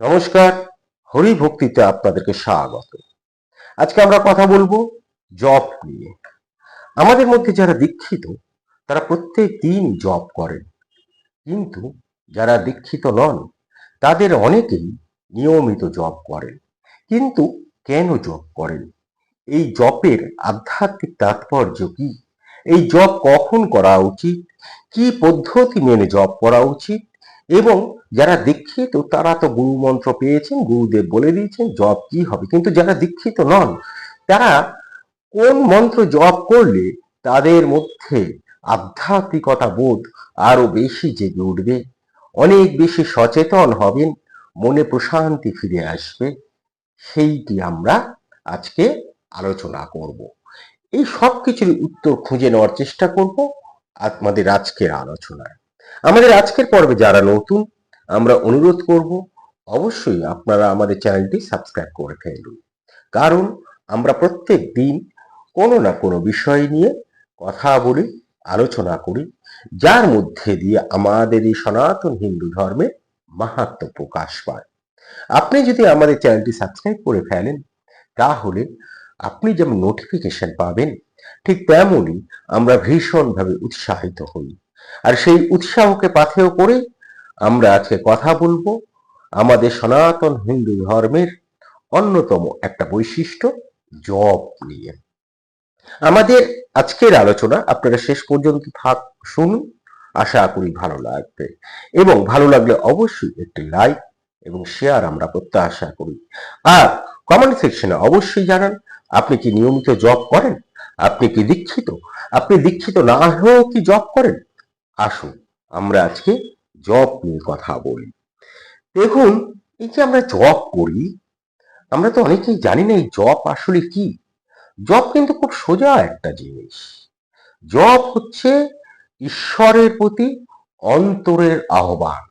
নমস্কার হরি ভক্তিতে আপনাদেরকে স্বাগত। আজকে আমরা কথা বলব জব নিয়ে। আমাদের মধ্যে যারা দীক্ষিত, তারা প্রত্যেক দিন জব করেন। কিন্তু যারা দীক্ষিত নন, তাদের অনেকেই নিয়মিত জব করেন। কিন্তু কেন জব করেন? এই জপের আধ্যাত্মিক তাৎপর্য কি? এই জব কখন করা উচিত? কি পদ্ধতি মেনে জব করা উচিত? এবং যারা দীক্ষিত, তারা তো গুরু মন্ত্র পেয়েছেন, গুরুদেব বলে দিয়েছেন, জপ কি হবে? কিন্তু যারা দীক্ষিত নন, তারা কোন মন্ত্র জপ করলে তাদের মধ্যে আধ্যাত্মিকতা বোধ আরও বেশি জেগে উঠবে? অনেক বেশি সচেতন হবেন, মনে প্রশান্তি ফিরে আসবে। সেইটি আমরা আজকে আলোচনা করব। এই সব কিছুর উত্তর খুঁজে নেওয়ার চেষ্টা করব আমাদের আজকের আলোচনায়। আমাদের আজকের পর্বে যারা নতুন আমরা অনুরোধ করব, অবশ্যই আপনারা আমাদের চ্যানেলটি সাবস্ক্রাইব করে ফেলুন। কারণ আমরা প্রত্যেক দিন কোনো না কোনো বিষয় নিয়ে কথা বলি, আলোচনা করি, যার মধ্যে দিয়ে আমাদের এই সনাতন হিন্দু ধর্মের মাহাত্ম প্রকাশ পায়। আপনি যদি আমাদের চ্যানেলটি সাবস্ক্রাইব করে ফেলেন, তাহলে আপনি যেমন নোটিফিকেশন পাবেন, ঠিক তেমনই আমরা ভীষণভাবে উৎসাহিত হই। আর সেই উৎসাহকে পাথেয় করে আমরা আজকে কথা বলব আমাদের সনাতন হিন্দু ধর্মের অন্যতম একটা বৈশিষ্ট্য, জপ নিয়ে। আমাদের আজকের আলোচনা আপনারা শেষ পর্যন্ত থাক, শুনুন। আশা করি ভালো লাগবে। এবং ভালো লাগলে অবশ্যই একটি লাইক এবং শেয়ার আমরা প্রত্যাশা করি। আর কমেন্ট সেকশনে অবশ্যই জানান, আপনি কি নিয়মিত জব করেন? আপনি কি দীক্ষিত? আপনি দীক্ষিত না হয়েও কি জব করেন? আসুন, আমরা আজকে জব নিয়ে কথা বলি। দেখুন, এই যে আমরা জব করি, আমরা তো অনেকেই জানি না এই জব আসলে কি। জব কিন্তু খুব সোজা একটা জিনিস। জব হচ্ছে ঈশ্বরের প্রতি অন্তরের আহ্বান।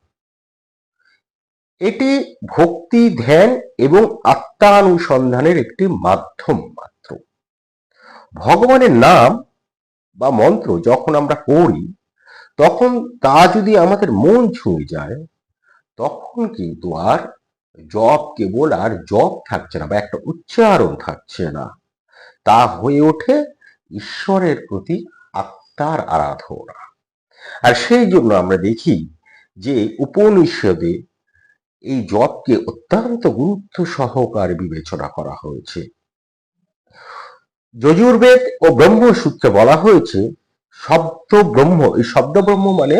এটি ভক্তি, ধ্যান এবং আত্মানুসন্ধানের একটি মাধ্যম মাত্র। ভগবানের নাম বা মন্ত্র যখন আমরা পড়ি তখন তা যদি আমাদের মন ছুঁয়ে যায়, তখন কিন্তু আর জব কেবল আর জব থাকছে না বা একটা উচ্চারণ থাকছে না। তা হয়ে ওঠে ঈশ্বরের প্রতি আত্মার আরাধনা। আর সেই জন্য আমরা দেখি যে উপনিষদে এই জবকে অত্যন্ত গুরুত্ব সহকারে বিবেচনা করা হয়েছে। যজুর্বেদ ও ব্রহ্মসূত্রে বলা হয়েছে শব্দ ব্রহ্ম এই শব্দ ব্রহ্ম মানে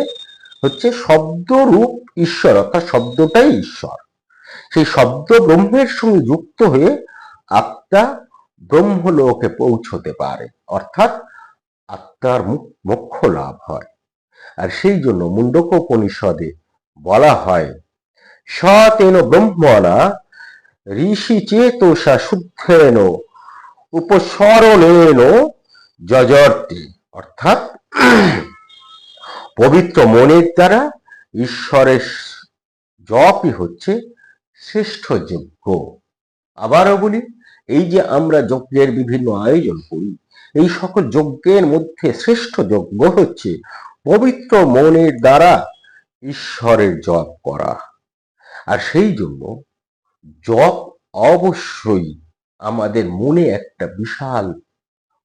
হচ্ছে শব্দরূপ ঈশ্বর, অর্থাৎ শব্দটাই ঈশ্বর। সেই শব্দ ব্রহ্মের সঙ্গে যুক্ত হয়ে আত্মা ব্রহ্মলোকে পৌঁছতে পারে, অর্থাৎ আত্মার মোক্ষ লাভ হয়। আর সেই জন্য মুন্ডক উপনিষদে বলা হয়, সতেন ব্রহ্মণা ঋষি চেতসা শুদ্ধেন উপসরণেন যজর্তে। অর্থাৎ পবিত্র মনের দ্বারা ঈশ্বরের জপই হচ্ছে শ্রেষ্ঠ যজ্ঞ। আবারও বলি, এই যে আমরা যজ্ঞের বিভিন্ন আয়োজন করি, এই সকল যজ্ঞের মধ্যে শ্রেষ্ঠ যজ্ঞ হচ্ছে পবিত্র মনের দ্বারা ঈশ্বরের জপ করা। আর সেই জন্য জপ অবশ্যই আমাদের মনে একটা বিশাল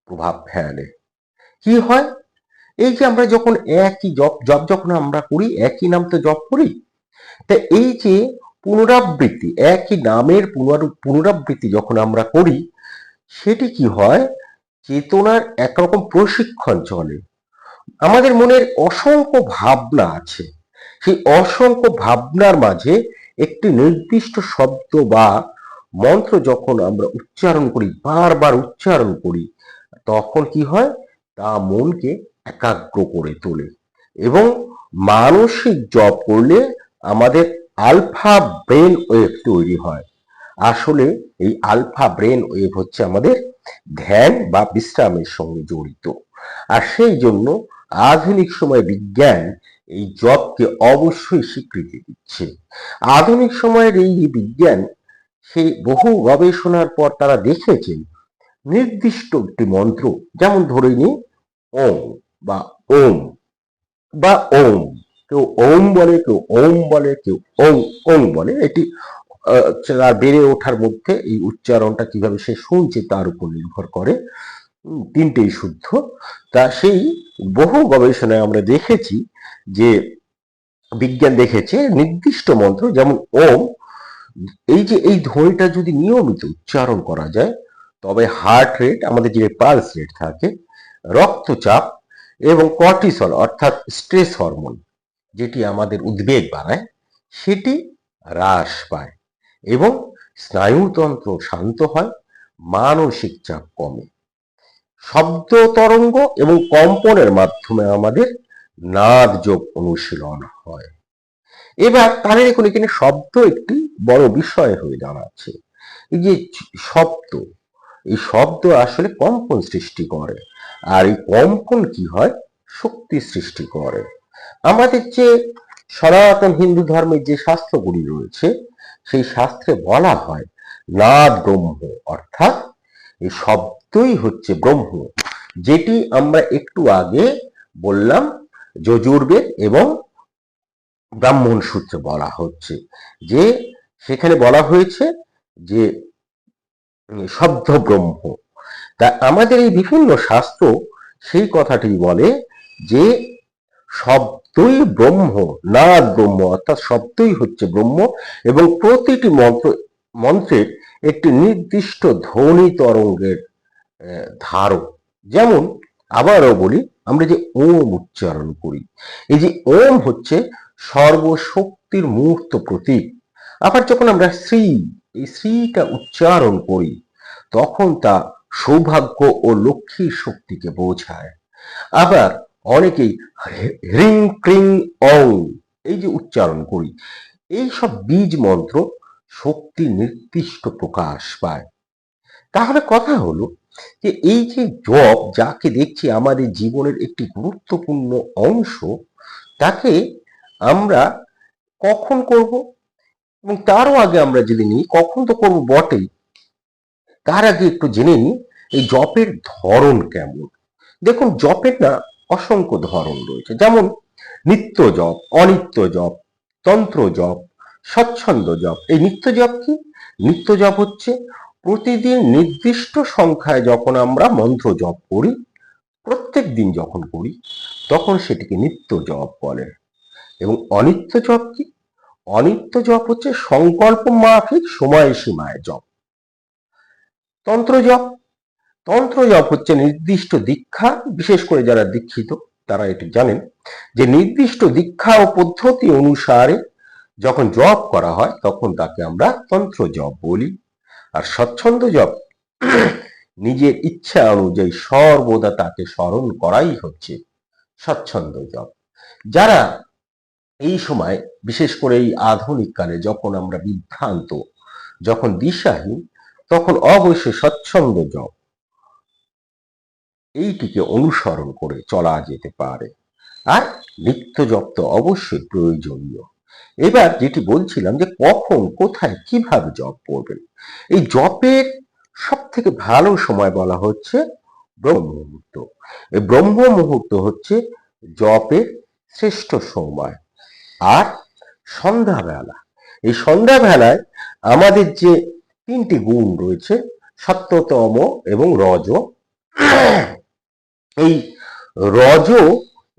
প্রভাব ফেলে। কি হয়? এই যে আমরা যখন একই জব জব যখন আমরা করি, একই নাম তো জব করি, তা এই যে পুনরাবৃত্তি, একই নামের পুনরাবৃত্তি যখন আমরা করি, সেটি কি হয়? চেতনার একরকম প্রশিক্ষণ চলে। আমাদের মনের অসংখ্য ভাবনা আছে। সেই অসংখ্য ভাবনার মাঝে একটি নির্দিষ্ট শব্দ বা মন্ত্র যখন আমরা উচ্চারণ করি, বারবার উচ্চারণ করি, তখন কি হয়? তা মনকে একাগ্র করে তোলে এবং মানসিক জপ করলে আমাদের আলফা ব্রেন ওয়েভ তৈরি হয়। আসলে এই আলফা ব্রেন ওয়েভ হচ্ছে আমাদের ধ্যান বা বিশ্রামের সঙ্গে জড়িত। আর সেই জন্য আধুনিক সময় বিজ্ঞান এই জবকে অবশ্যই স্বীকৃতি দিচ্ছে। আধুনিক সময়ের এই বিজ্ঞান সেই বহু গবেষণার পর তারা দেখেছেন নির্দিষ্ট একটি মন্ত্র, যেমন ধরে নিই ওম বা ওম বা ওম। কেউ ওম বলে, কেউ ওম বলে, কেউ ওং ওং বলে। এটি বেড়ে ওঠার মধ্যে এই উচ্চারণটা কীভাবে সে শুনছে তার উপর নির্ভর করে। তিনটেই শুদ্ধ। তা সেই বহু গবেষণায় আমরা দেখেছি যে বিজ্ঞান দেখেছে নির্দিষ্ট মন্ত্র যেমন ওম। এই যে, এই ধ্বনিটা যদি নিয়মিত উচ্চারণ করা যায়, তবে হার্ট রেট আমাদের যে পালস রেট থাকে রক্তচাপ এবং কর্টিসল, অর্থাৎ স্ট্রেস হরমোন, যেটি আমাদের উদ্বেগ বাড়ায়, সেটি হ্রাস পায় এবং স্নায়ুতন্ত্র শান্ত হয়, মানসিক চাপ কমে। শব্দ তরঙ্গ এবং কম্পনের মাধ্যমে আমাদের নাদ যোগ অনুশীলন হয়। এবার কানের এখন এখানে শব্দ একটি বড় বিষয় হয়ে দাঁড়াচ্ছে। এই যে শব্দ, এই শব্দ আসলে কম্পন সৃষ্টি করে। আর এই কম্পন কি হয়? শক্তি সৃষ্টি করে। আমাদের যে সনাতন হিন্দু ধর্মের যে শাস্ত্রগুলি রয়েছে, সেই শাস্ত্রে বলা হয় নাদ ব্রহ্ম, অর্থাৎ এই শব্দই হচ্ছে ব্রহ্ম, যেটি আমরা একটু আগে বললাম যজুর্বেদ এবং ব্রাহ্মণ সূত্রে বলা হচ্ছে, যে সেখানে বলা হয়েছে যে শব্দ ব্রহ্ম। তা আমাদের এই বিভিন্ন শাস্ত্র সেই কথাটি বলে যে শব্দই ব্রহ্ম, না ব্রহ্ম, অর্থাৎ শব্দই হচ্ছে ব্রহ্ম এবং প্রতিটি মন্ত্র, মন্ত্রের একটি নির্দিষ্ট ধ্বনি তরঙ্গের ধারক। যেমন আবারও বলি, আমরা যে ওম উচ্চারণ করি, এই যে ওম হচ্ছে সর্বশক্তির মুহূর্ত প্রতীক। আবার যখন আমরা শ্রী, এই শ্রীটা উচ্চারণ করি, তখন তা সৌভাগ্য ও লক্ষ্মীর শক্তিকে বোঝায়। আবার অনেকেই হ্রিং ক্রিং অং এই যে উচ্চারণ করি, এই সব বীজ মন্ত্র শক্তি নির্দিষ্ট প্রকাশ পায়। তাহলে কথা হলো যে এই যে জব যাকে দেখছি আমাদের জীবনের একটি গুরুত্বপূর্ণ অংশ, তাকে আমরা কখন করব? এবং তারও আগে আমরা জেনে নিই, কখন তো করব বটেই। তার আগে একটু জেনে নিই, এই জপের ধরন কেমন? দেখুন, জপের না অসংখ্য ধরন রয়েছে। যেমন, নিত্য জপ, অনিত্য জপ, তন্ত্র জপ, স্বচ্ছন্দ জপ। এই নিত্য জপ কি? নিত্য জপ হচ্ছে প্রতিদিন নির্দিষ্ট সংখ্যায় যখন আমরা মন্ত্র জপ করি, প্রত্যেক দিন যখন করি, তখন সেটিকে নিত্য জপ বলে। এবং অনিত্য জপ কি? অনিত্য জপ হচ্ছে সংকল্প মাফিক সময় সীমায় জপ। তন্ত্র জপ তন্ত্র জপ হচ্ছে নির্দিষ্ট দীক্ষা, বিশেষ করে যারা দীক্ষিত, তারা এটি জানেন। যে নির্দিষ্ট দীক্ষা ও পদ্ধতি অনুসারে যখন জপ করা হয়, তখন তাকে আমরা তন্ত্র জপ বলি। আর স্বচ্ছন্দ জপ নিজের ইচ্ছা অনুযায়ী সর্বদা তাকে স্মরণ করাই হচ্ছে স্বচ্ছন্দ জপ। যারা এই সময়, বিশেষ করে এই আধুনিক কালে, যখন আমরা বিভ্রান্ত, যখন দিশাহীন তখন অবশ্যই স্বচ্ছন্দ জপ এইটিকে অনুসরণ করে চলা যেতে পারে। আর নিত্য জপ তো অবশ্যই প্রয়োজনীয়। এবার যেটি বলছিলাম যে কখন, কোথায়, কীভাবে জপ করবেন? এই জপের সব থেকে ভালো সময় বলা হচ্ছে ব্রহ্ম মুহূর্ত। এই ব্রহ্ম মুহূর্ত হচ্ছে জপের শ্রেষ্ঠ সময়। আর সন্ধ্যাবেলা। এই সন্ধ্যাবেলায় আমাদের যে তিনটি গুণ রয়েছে, সত্যতম এবং রজ। এই রজ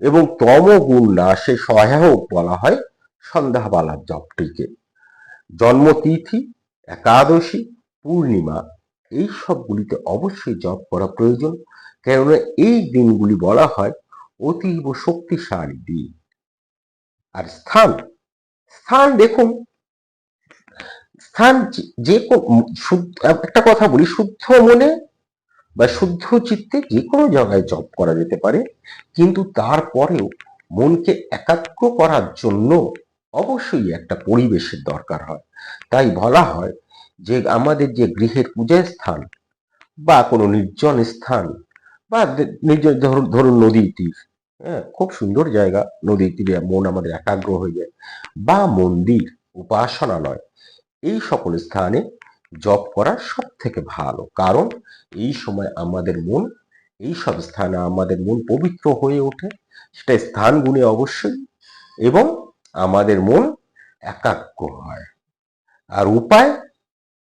এবং তম গুণ নাশে সহায়ক বলা হয় সন্ধ্যাবেলার জপটিকে। জন্মতিথি, একাদশী, পূর্ণিমা, এই সবগুলিতে অবশ্যই জপ করা প্রয়োজন, কেননা এই দিনগুলি বলা হয় অতীব শক্তিশালী দিন। আর স্থান স্থান দেখুন স্থান যে- একটা কথা বলি, শুদ্ধ মনে বা শুদ্ধ চিত্তে যে কোনো জায়গায় জপ করা যেতে পারে, কিন্তু তারপরেও মনকে একাগ্র করার জন্য অবশ্যই একটা পরিবেশের দরকার হয়। তাই বলা হয় যে আমাদের যে গৃহের পূজার স্থান বা কোনো নির্জন স্থান বা নির্জন ধরুন নদীর তীর হ্যাঁ খুব সুন্দর জায়গা নদীর তীরে মন আমাদের একাগ্র হয়ে যায়। বা মন্দির, উপাসনালয় এই সকল স্থানে জপ করা সব থেকে ভালো। কারণ এই সময় আমাদের মন, এই সব স্থানে আমাদের মন পবিত্র হয়ে ওঠে। সেটা স্থান গুণে অবশ্যই। এবং আমাদের মন একাগ্র হয়। আর উপায়?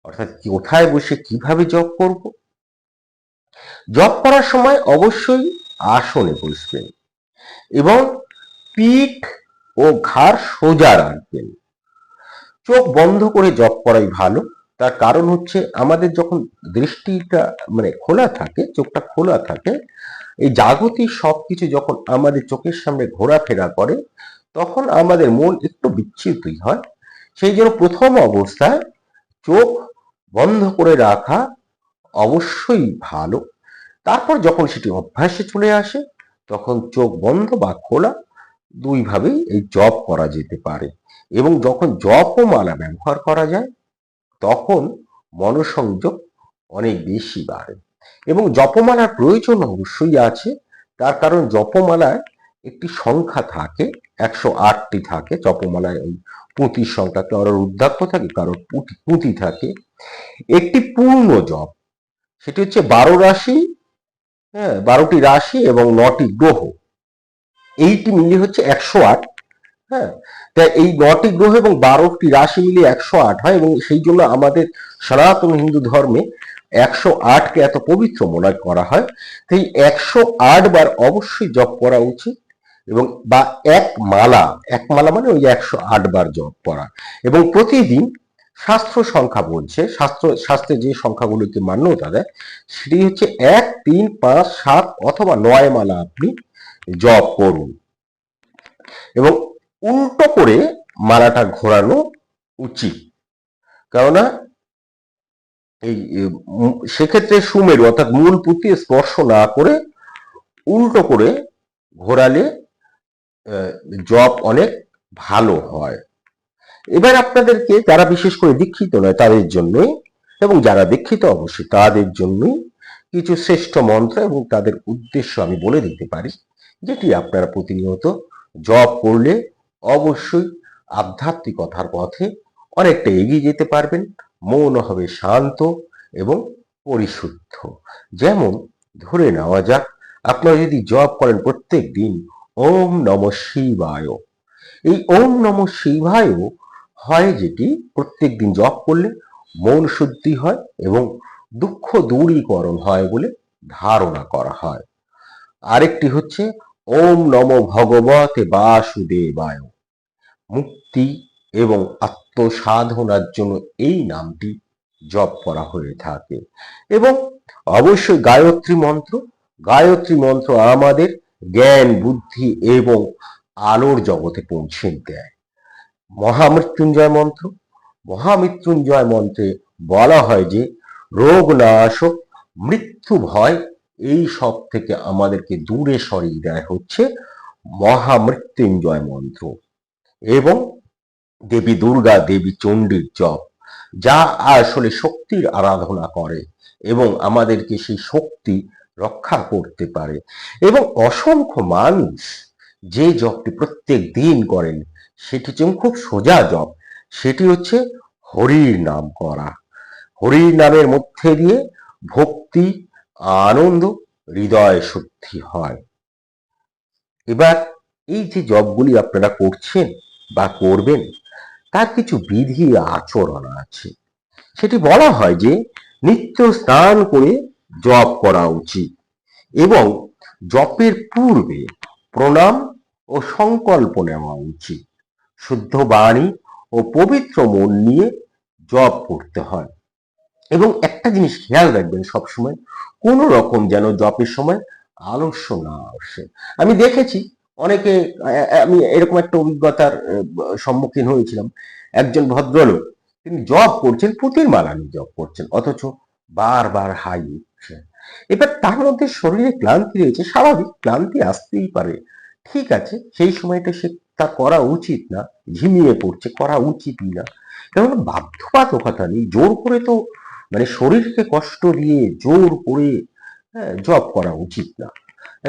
অর্থাৎ কোথায় বসে কীভাবে জপ করব? জপ করার সময় অবশ্যই আসনে বসবেন। এবং পিঠ ও ঘাড় সোজা রাখবেন। চোখ বন্ধ করে জপ করাই ভালো। তার কারণ হচ্ছে আমাদের যখন দৃষ্টিটা মানে খোলা থাকে, চোখটা খোলা থাকে, এই জাগতিক সবকিছু যখন আমাদের চোখের সামনে ঘোরাফেরা করে, তখন আমাদের মন একটু বিচ্ছিতই হয়। সেই জন্য প্রথম অবস্থায় চোখ বন্ধ করে রাখা অবশ্যই ভালো। তারপর যখন সেটি অভ্যাসে চলে আসে, তখন চোখ বন্ধ বা খোলা, দুইভাবেই এই জব করা যেতে পারে। এবং যখন জপ ও মালা ব্যবহার করা যায়, তখন মনোসংযোগ অনেক বেশি বাড়ে। এবং জপমালার প্রয়োজন অবশ্যই আছে। তার কারণ জপমালায় একটি সংখ্যা থাকে, একশো আটটি থাকে। জপমালায় ওই পুঁতির সংখ্যা কারোর উদ্যাক্ষ থাকে কারোর পুঁতি থাকে। একটি পূর্ণ জপ, সেটি হচ্ছে বারো রাশি হ্যাঁ বারোটি রাশি এবং নটি গ্রহ। এইটি মিলিয়ে হচ্ছে একশো আট হ্যাঁ তা এই নটি গ্রহ এবং বারোটি রাশি মিলিয়ে একশো আট হয় এবং সেই জন্য আমাদের সনাতন হিন্দু ধর্মে একশো আটকে এত পবিত্র মনে করা হয়। তাই একশো আট বার অবশ্যই জপ করা উচিত এবং বা এক মালা এক মালা মানে ওই একশো আট বার জপ করা। এবং প্রতিদিন শাস্ত্র সংখ্যা বলছে, শাস্ত্র শাস্ত্রে যে সংখ্যাগুলোকে মান্যতা দেয়, সেটি হচ্ছে এক, তিন, পাঁচ, সাত অথবা নয় মালা আপনি জপ করুন। এবং উল্টো করে মালাটা ঘোরানো উচিত। কেননা এই সেক্ষেত্রে সুমেরু অর্থাৎ মূল পুঁতি স্পর্শ না করে উল্টো করে ঘোরালে জব অনেক ভালো হয়। এবার আপনাদেরকে যারা বিশেষ করে দীক্ষিত নয় তাদের জন্যই এবং যারা দীক্ষিত অবশ্যই তাদের জন্যই কিছু শ্রেষ্ঠ মন্ত্র এবং তাদের উদ্দেশ্য আমি বলে দিতে পারি, যেটি আপনারা প্রতিনিয়ত জপ করলে অবশ্যই আধ্যাত্মিকতার পথে অনেকটা এগিয়ে যেতে পারবেন। মন হবে শান্ত এবং পরিশুদ্ধ। যেমন ধরে নেওয়া যাক, আপনারা যদি জপ করেন প্রত্যেক দিন ওম নম শিবায়। এই ওম নম শিবায় হয় যেটি প্রত্যেক দিন জপ করলে মন শুদ্ধি হয় এবং দুঃখ দূরীকরণ হয় বলে ধারণা করা হয়। আরেকটি হচ্ছে, ওম নম ভগবতে বাসুদেবায়। মুক্তি এবং আত্মসাধনার জন্য এই নামটি জপ করা হয়ে থাকে। এবং অবশ্যই গায়ত্রী মন্ত্র গায়ত্রী মন্ত্র আমাদের জ্ঞান, বুদ্ধি এবং আলোর জগতে পৌঁছে দেয়। মহামৃত্যুঞ্জয় মন্ত্র, মহামৃত্যুঞ্জয় মন্ত্রে বলা হয় যে, রোগ নাশক, মৃত্যু ভয় এই সব থেকে আমাদেরকে দূরে সরিয়ে দেয় হচ্ছে মহামৃত্যুঞ্জয় মন্ত্র। এবং দেবী দুর্গা, দেবী চণ্ডীর জপ, যা আসলে শক্তির আরাধনা করে এবং আমাদেরকে সেই শক্তি রক্ষা করতে পারে। এবং অসংখ্য মানুষ যে জপটি প্রত্যেক দিন করেন, সেটি খুব সোজা জপ। সেটি হচ্ছে হরির নাম করা। হরির নামের মধ্যে দিয়ে ভক্তি, আনন্দ, হৃদয় শুদ্ধি হয়। এবার এই যে জবগুলি আপনারা করছেন বা করবেন, তার কিছু বিধি আচরণ আছে। সেটি বলা হয় যে, নিত্য স্নান করে জপ করা উচিত এবং জপের পূর্বে প্রণাম ও সংকল্প নেওয়া উচিত। শুদ্ধ বাণী ও পবিত্র মন নিয়ে জপ করতে হয়। এবং একটা জিনিস খেয়াল রাখবেন সবসময়, কোনো রকম যেন জপের সময় আলস্য না আসে। আমি দেখেছি অনেকে আমি এরকম একটা অভিজ্ঞতার সম্মুখীন হয়েছিলাম। একজন ভদ্রলোক তিনি জব করছেন পুঁতির মালা নিয়ে জব করছেন অথচ বারবার হাই উঠছে। এবার তার মধ্যে শরীরে ক্লান্তি রয়েছে স্বাভাবিক ক্লান্তি আসতেই পারে। ঠিক আছে সেই সময়টা সে তা করা উচিত না ঝিমিয়ে পড়ছে করা উচিতই না। কারণ বাধ্যবাধকতা নেই জোর করে তো মানে শরীরকে কষ্ট দিয়ে জোর করে হ্যাঁ, জপ করা উচিত না।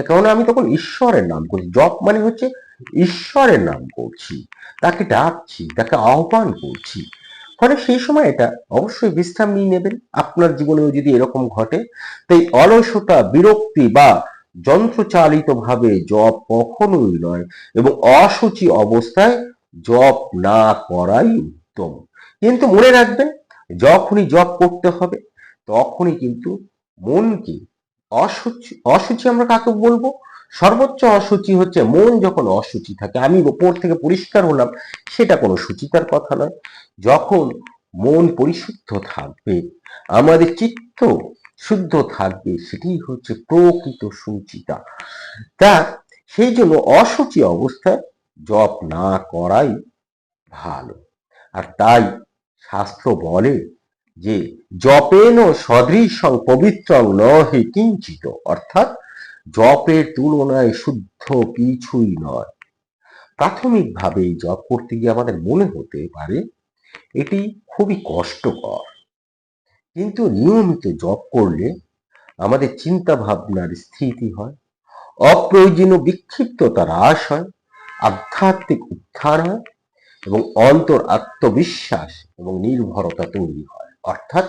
কারণ আমি তখন ঈশ্বরের নাম করছি জপ মানে হচ্ছে ঈশ্বরের নাম করছি, তাকে ডাকছি, তাকে আহ্বান করছি। ফলে সেই সময় এটা অবশ্যই বিশ্রাম নিয়ে নেবেন। আপনার জীবনেও যদি এরকম ঘটে, তাই অলসতা, বিরক্তি বা যন্ত্রচালিত ভাবে জপ কখনোই নয় এবং অসুচি অবস্থায় জপ না করাই উত্তম। কিন্তু মনে রাখবেন, যখনই জব করতে হবে, তখনই কিন্তু মনকে অসুচি অসুচি আমরা কাকে বলব? সর্বোচ্চ অসুচি হচ্ছে মন যখন অসুচি থাকে, আমি ওপর থেকে পরিষ্কার হলাম, সেটা কোনো সুচিতার কথা নয়। যখন মন পরিশুদ্ধ থাকবে, আমাদের চিত্ত শুদ্ধ থাকবে, সেটি হচ্ছে প্রকৃত সুচিতা। তা সেই জন্য অসুচি অবস্থায় জপ না করাই ভালো। আর তাই শাস্ত্র বলে যে জপেন সদৃশং পবিত্রং নহে কিঞ্চিত অর্থাৎ জপের তুলনায় শুদ্ধ কিছুই নয়। প্রাথমিকভাবে এই জপ করতে গিয়ে আমাদের মনে হতে পারে, এটি খুবই কষ্টকর। কিন্তু নিয়মিত জপ করলে আমাদের চিন্তা ভাবনার স্থিতি হয়, অপ্রয়োজনীয় বিক্ষিপ্ততা হ্রাস হয়, আধ্যাত্মিক উত্থান হয় এবং অন্তর আত্মবিশ্বাস এবং নির্ভরতা তৈরি হয়। অর্থাৎ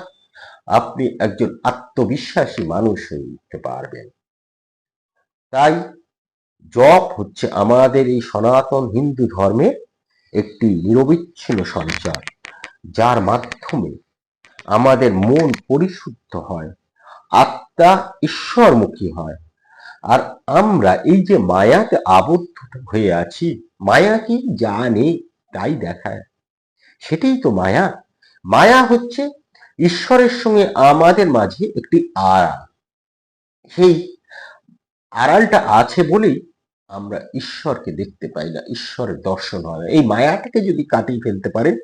আপনি একজন আত্মবিশ্বাসী মানুষ হয়ে উঠতে পারবেন। তাই জপ হচ্ছে আমাদের এই সনাতন হিন্দু ধর্মের একটি নিরবিচ্ছিন্ন সঞ্চার, যার মাধ্যমে আমাদের মন পরিশুদ্ধ হয়, আত্মা ঈশ্বরমুখী হয়। আর আমরা এই যে মায়াতে আবদ্ধ হয়ে আছি, মায়া কি জানে তাই দেখায়? সেটাই তো মায়া। মায়া হচ্ছে ঈশ্বরের সঙ্গে আমাদের মাঝে একটি আড়াল। সেই আড়ালটা আছে বলেই আমরা ঈশ্বরকে দেখতে পাই না, ঈশ্বরের দর্শন হয় না। এই মায়াটাকে যদি কাটিয়ে ফেলতে পারেন,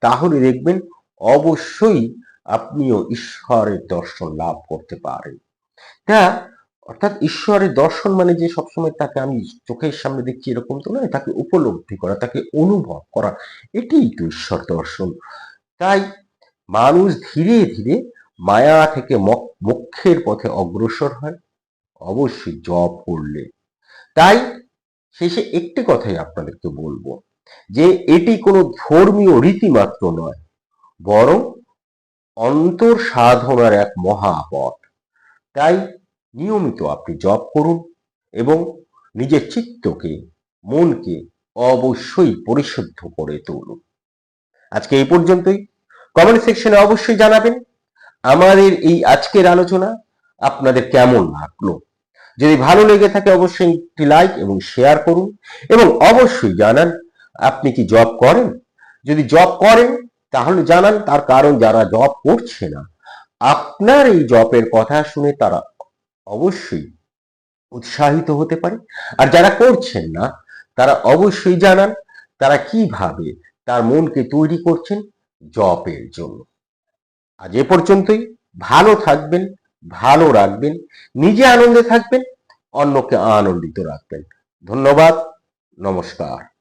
তাহলে দেখবেন অবশ্যই আপনিও ঈশ্বরের দর্শন লাভ করতে পারেন। তা অর্থাৎ ঈশ্বরের দর্শন মানে যে সবসময় তাকে আমি চোখের সামনে দেখছি এরকম তো নয়, তাকে উপলব্ধি করা, তাকে অনুভব করা, এটাই তো ঈশ্বর দর্শন। তাই মানুষ ধীরে ধীরে মায়া থেকে মক- মোক্ষের পথে অগ্রসর হয়। অবশ্যই জব করলে। তাই শেষে একটি কথাই আপনাদেরকে বলব যে, এটি কোনো ধর্মীয় রীতিমাত্র নয়, বরং অন্তর সাধনার এক মহাপথ। তাই নিয়মিত আপনি জপ করুন এবং নিজের চিত্তকে, মনকে অবশ্যই পরিশুদ্ধ করে তুলুন। আজকে এই পর্যন্তই। কমেন্ট সেকশনে অবশ্যই জানাবেন আমাদের এই আজকের আলোচনা আপনাদের কেমন লাগল? যদি ভালো লেগে থাকে অবশ্যই একটি লাইক এবং শেয়ার করুন এবং অবশ্যই জানান আপনি কি জব করেন? যদি জব করেন, তাহলে জানান তার কারণ যারা জব করছে না, আপনার এই জবের কথা শুনে তারা অবশ্যই উৎসাহিত হতে পারে। আর যারা করছেন না, তারা অবশ্যই জানান তারা কীভাবে তার মনকে তৈরি করছেন জবের জন্য। আজ এ পর্যন্তই। ভালো থাকবেন, ভালো রাখবেন, নিজে আনন্দে থাকবেন, অন্যকে আনন্দিত রাখবেন। ধন্যবাদ, নমস্কার।